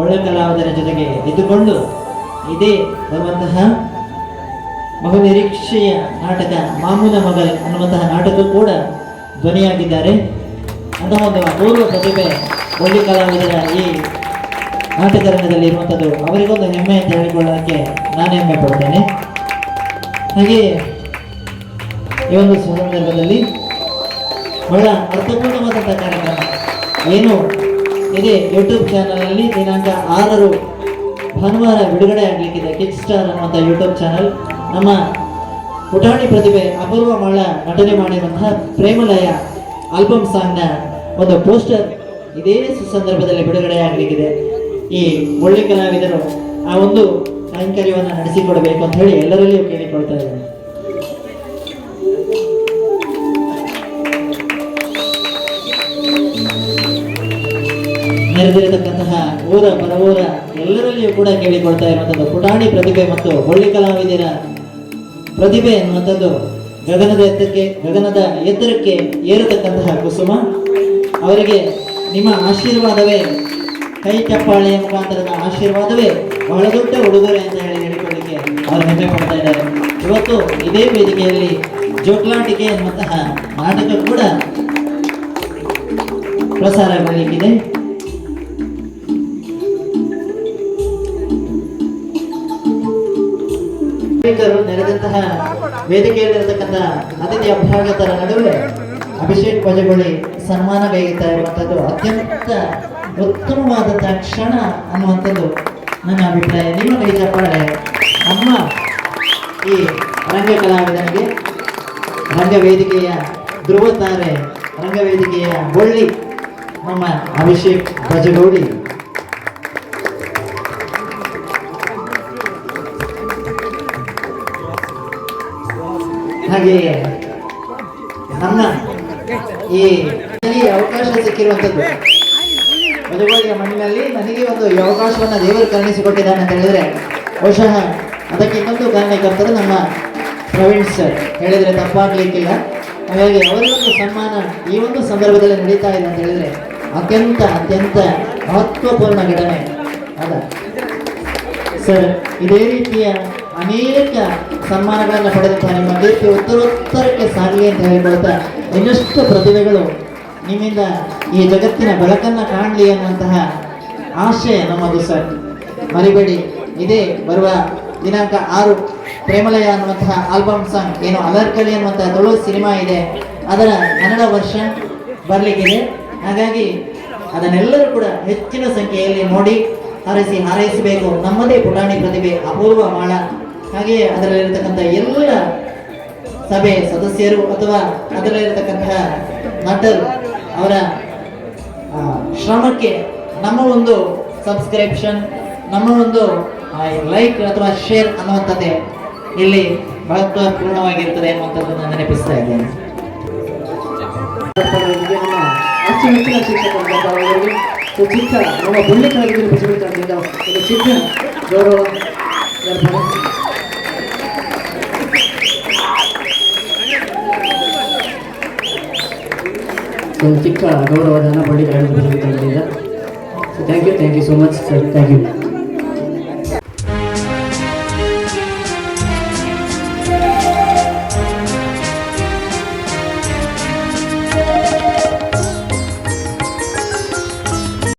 ಒಳ್ಳೆ ಕಲಾವಿದರ ಜೊತೆಗೆ ಇದ್ದುಕೊಂಡು ಇದೇ ಬರುವಂತಹ ಬಹು ನಿರೀಕ್ಷೆಯ ನಾಟಕ ಮಾಮೂನ ಮಗಲ್ ಅನ್ನುವಂತಹ ನಾಟಕ ಕೂಡ ಧ್ವನಿಯಾಗಿದ್ದಾರೆ. ಅಂತಹ ಒಂದು ಅಪೂರ್ವ ಪ್ರತಿಭೆ ಒಳ್ಳೆ ಕಲಾವಿದರ ಈ ನಾಟಕರಂಗದಲ್ಲಿ ಇರುವಂಥದ್ದು ಅವರಿಗೊಂದು ಹೆಮ್ಮೆ ಅಂತ ಹೇಳಿಕೊಳ್ಳೋಕ್ಕೆ ನಾನು ಹೆಮ್ಮೆ ಪಡ್ತೇನೆ. ಹಾಗೆ ಈ ಒಂದು ಸಂದರ್ಭದಲ್ಲಿ ಬಹಳ ಅರ್ಥಪೂರ್ಣವಾದಂಥ ಕಾರ್ಯಕ್ರಮ ಏನು ಇದೆ ಯೂಟ್ಯೂಬ್ ಚಾನಲಲ್ಲಿ ದಿನಾಂಕ ಆರರು ಭಾನುವಾರ ಬಿಡುಗಡೆ ಆಗಲಿಕ್ಕಿದೆ. ಕಿಚ್ ಸ್ಟಾರ್ ಅನ್ನುವಂಥ ಯೂಟ್ಯೂಬ್ ಚಾನಲ್ ನಮ್ಮ ಪುಟಾಣಿ ಪ್ರತಿಭೆ ಅಪೂರ್ವ ಮಾಳ ನಟನೆ ಮಾಡಿರುವಂತಹ ಪ್ರೇಮಲಯ ಆಲ್ಬಮ್ ಸಾಂಗ್ನ ಒಂದು ಪೋಸ್ಟರ್ ಇದೇ ಸಂದರ್ಭದಲ್ಲಿ ಬಿಡುಗಡೆ ಆಗಲಿಕ್ಕಿದೆ. ಈ ಒಳ್ಳೆ ಕಲಾವಿದರು ಆ ಒಂದು ಕೈಂಕರ್ಯವನ್ನು ನಡೆಸಿಕೊಡಬೇಕು ಅಂತ ಹೇಳಿ ಎಲ್ಲರಲ್ಲಿಯೂ ಕೇಳಿಕೊಳ್ತಾ ಇದ್ದಾರೆ ನೆರೆದಿರತಕ್ಕಂತಹ ಊರ ಪರವೂರ ಎಲ್ಲರಲ್ಲಿಯೂ ಕೂಡ ಕೇಳಿಕೊಳ್ತಾ ಇರುವಂಥದ್ದು ಪುಟಾಣಿ ಪ್ರತಿಭೆ ಮತ್ತು ಒಳ್ಳೆ ಕಲಾವಿದರ ಪ್ರತಿಭೆ ಎನ್ನುವಂಥದ್ದು ಗಗನದ ಎತ್ತಕ್ಕೆ, ಗಗನದ ಎತ್ತರಕ್ಕೆ ಏರತಕ್ಕಂತಹ ಕುಸುಮ. ಅವರಿಗೆ ನಿಮ್ಮ ಆಶೀರ್ವಾದವೇ, ಕೈ ಚಪ್ಪಾಳೆಯ ಮುಖಾಂತರದ ಆಶೀರ್ವಾದವೇ, ಬಹಳ ದೊಡ್ಡ ಉಡುಗೊರೆ ಅಂತ ಹೇಳಿ ಹೇಳಿಕೊಳ್ಳಿಕ್ಕೆ ಅವರು ಹೆಮ್ಮೆ ಪಡ್ತಾ ಇದ್ದಾರೆ. ಇವತ್ತು ಇದೇ ವೇದಿಕೆಯಲ್ಲಿ ಜೋಟ್ಲಾಟಿಕೆ ಎನ್ನುವಂತಹ ನಾಟಕ ಕೂಡ ಪ್ರಸಾರಗೊಳ್ಳಲಿಕ್ಕಿದೆ ನೆರೆದಂತಹ ವೇದಿಕೆಯಲ್ಲಿರತಕ್ಕಂಥ ಅತಿಥಿ ಅಭ್ಯಾಗತರ ನಡುವೆ ಅಭಿಷೇಕ್ ಬಜಗೊಳಿ ಸನ್ಮಾನ ಗೈಯುತ್ತಾ ಇರುವಂಥದ್ದು ಅತ್ಯಂತ ಉತ್ತಮವಾದಂತಹ ಕ್ಷಣ ಅನ್ನುವಂಥದ್ದು ನನ್ನ ಅಭಿಪ್ರಾಯ. ನಿಮ್ಮ ಕೈ ಚಪ್ಪಾಳೆ. ನಮ್ಮ ಈ ರಂಗ ಕಲಾವಿದನಿಗೆ ರಂಗವೇದಿಕೆಯ ಧ್ರುವ ತಾರೆ ರಂಗವೇದಿಕೆಯ ಒಳ್ಳಿ ನಮ್ಮ ಅಭಿಷೇಕ್ ಬಜಗೌಡಿ ಹಾಗೆಯೇ ನನ್ನ ಈ ಅವಕಾಶ ಸಿಕ್ಕಿರುವಂಥದ್ದು. ಮದುವೆಯ ಮಣ್ಣಿನಲ್ಲಿ ನನಗೆ ಒಂದು ಅವಕಾಶವನ್ನು ದೇವರು ಕರುಣಿಸಿಕೊಟ್ಟಿದ್ದಾನೆ ಅಂತ ಹೇಳಿದ್ರೆ ಬಹುಶಃ ಅದಕ್ಕೆ ಇನ್ನೊಂದು ಕಾರಣಕರ್ತರು ನಮ್ಮ ಪ್ರವೀಣ್ ಸರ್. ಹೇಳಿದರೆ ತಪ್ಪಾಗಲಿಕ್ಕಿಲ್ಲ. ಹಾಗಾಗಿ ಅವರಿಗೊಂದು ಸನ್ಮಾನ ಈ ಒಂದು ಸಂದರ್ಭದಲ್ಲಿ ನಡೀತಾ ಇದೆ ಅಂತ ಹೇಳಿದ್ರೆ ಅತ್ಯಂತ ಅತ್ಯಂತ ಮಹತ್ವಪೂರ್ಣ ಘಟನೆ. ಅದ ಸರ್, ಇದೇ ರೀತಿಯ ಅನೇಕ ಸನ್ಮಾನಗಳನ್ನು ಪಡೆದಂತಹ ನಿಮ್ಮ ದೇಶಕ್ಕೆ ಉತ್ತರೋತ್ತರಕ್ಕೆ ಸಾಗಲಿ ಅಂತ ಹೇಳಿಕೊಳ್ತಾ ಇನ್ನಷ್ಟು ಪ್ರತಿಭೆಗಳು ನಿಮ್ಮಿಂದ ಈ ಜಗತ್ತಿನ ಬೆಳಕನ್ನು ಕಾಣಲಿ ಅನ್ನುವಂತಹ ಆಶಯ ನಮ್ಮದು ಸರ್. ಮರಿಬೇಡಿ, ಇದೇ ಬರುವ ದಿನಾಂಕ ಆರು ಪ್ರೇಮಲಯ ಅನ್ನುವಂತಹ ಆಲ್ಬಮ್ ಸಾಂಗ್. ಏನು ಅಲರ್ಕಲಿ ಅನ್ನುವಂತಹ ತುಳು ಸಿನಿಮಾ ಇದೆ. ಅದರ ಕನ್ನಡ ವರ್ಷ ಬರಲಿಕ್ಕಿದೆ. ಹಾಗಾಗಿ ಅದನ್ನೆಲ್ಲರೂ ಕೂಡ ಹೆಚ್ಚಿನ ಸಂಖ್ಯೆಯಲ್ಲಿ ನೋಡಿ ಹಾರೈಸಿ ಹಾರೈಸಬೇಕು. ನಮ್ಮದೇ ಪುಟಾಣಿ ಪ್ರತಿಭೆ, ಅಪೂರ್ವ ಮಾಳ. ಹಾಗೆಯೇ ಅದರಲ್ಲಿರತಕ್ಕಂಥ ಎಲ್ಲ ಸಭೆ ಸದಸ್ಯರು ಅಥವಾ ಅದರಲ್ಲಿರತಕ್ಕಂತಹ ನಟರು ಅವರ ಶ್ರಮಕ್ಕೆ ನಮ್ಮ ಒಂದು ಸಬ್ಸ್ಕ್ರಿಪ್ಷನ್ ನಮ್ಮ ಒಂದು ಲೈಕ್ ಅಥವಾ ಶೇರ್ ಅನ್ನುವಂಥದ್ದೇ ಇಲ್ಲಿ ಮಹತ್ವಪೂರ್ಣವಾಗಿರ್ತದೆ ಅನ್ನುವಂಥದ್ದನ್ನು ನೆನಪಿಸ್ತಾ ಇದ್ದೇನೆ. ಅಚ್ಚುಮೆಚ್ಚಿನ ಶಿಕ್ಷಕರು ಚಿಕ್ಕ ನಮ್ಮ ಬುಳ್ಳಿ ಕಲಾವಿದರು ಚಿಕ್ಕ ಗೌರವ ಒಂದು ಚಿಕ್ಕ ಗೌರವಧನ ಪ್ರಚಲಿತದಿಂದ thank you thank you so much sir thank you